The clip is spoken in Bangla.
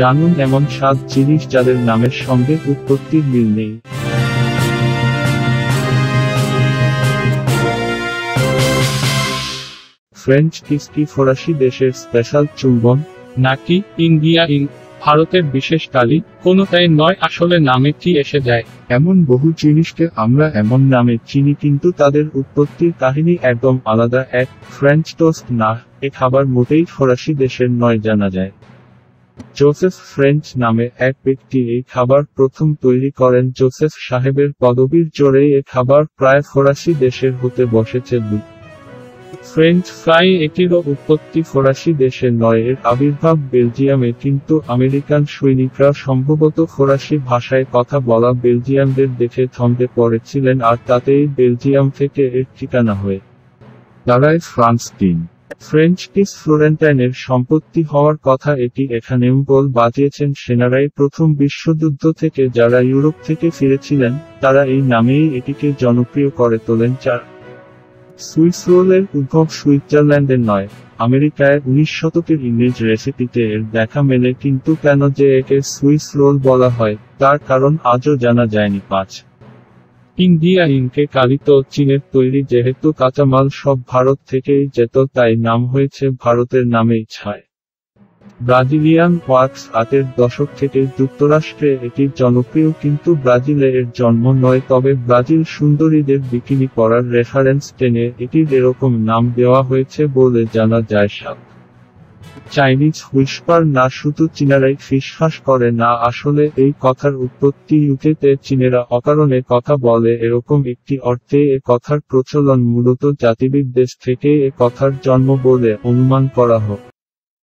জানুন এমন সাত জিনিস যাদের নামের সঙ্গে উৎপত্তির মিল নেই। ফ্রেঞ্চ কিস কি ফরাসি দেশের স্পেশাল চুম্বন? নাকি ইন্ডিয়া ইন, ভারতের বিশেষ কালি কোনোটাই নয়, আসলে নামে কি এসে যায়? এমন বহু জিনিসকে আমরা এমন নামে চিনি, কিন্তু তাদের উৎপত্তির কাহিনী একদম আলাদা। এক ফ্রেঞ্চ টোস্ট না, এ খাবার মোটেই ফরাসি দেশের নয়, জানা যায়। জোসেফ ফ্রেঞ্চ নামে এক ব্যক্তি এই খাবার প্রথম তৈরি করেন। জোসেফ সাহেবের পদবীর জোরেই এ খাবার প্রায় ফরাসি দেশের হতে বসেছে। দুই ফ্রেঞ্চ ফ্রাই এটিরও উৎপত্তি ফরাসি দেশে নয়, এর আবির্ভাব বেলজিয়ামে, কিন্তু আমেরিকান সৈনিকরা সম্ভবত ফরাসি ভাষায় কথা বলা বেলজিয়ামদের দেখে থমকে পড়েছিলেন, আর তাতেই বেলজিয়াম থেকে এর ঠিকানা হয়ে। দাঁড়ায় ফ্রান্স তিন ফ্রেঞ্চ কিস ফ্লোরেন্টাইনের সম্পত্তি হওয়ার কথা এটি এখানেও বল বাজিয়েছেন সেনারাই। প্রথম বিশ্বযুদ্ধ থেকে যারা ইউরোপ থেকে ফিরেছিলেন, তারা এই নামেই এটিকে জনপ্রিয় করে তোলেন চার। সুইস রোলের উদ্ভব সুইজারল্যান্ডের নয়, আমেরিকায় উনিশ শতকের ইংরেজ রেসিপিতে এর দেখা মেলে। কিন্তু কেন যে একে সুইস রোল বলা হয়, তার কারণ আজও জানা যায়নি পাঁচ। ইন্ডিয়া ইনকে কালিত চীনের তৈরি যেহেতু কাঁচামাল সব ভারত থেকেই যেত, তাই নাম হয়েছে ভারতের নামেই ছায়। ব্রাজিলিয়ান ওয়ার্কস আটের দশক থেকে যুক্তরাষ্ট্রে এটি জনপ্রিয় কিন্তু ব্রাজিলে এর জন্ম নয়, তবে ব্রাজিল সুন্দরীদের বিকিনি পরার রেফারেন্স টেনে এটির এরকম নাম দেওয়া হয়েছে বলে জানা যায় সাত। চাইনিজ হুইস্পার না শুধু চীনারাই ফিসফাস করে না, আসলে এই কথার উৎপত্তি ইউকেতে চীনেরা অকারণে কথা বলে এরকম একটি অর্থে এ কথার প্রচলন মূলত জাতিবিদ দেশ থেকে এ কথার জন্ম বলে অনুমান করা হোক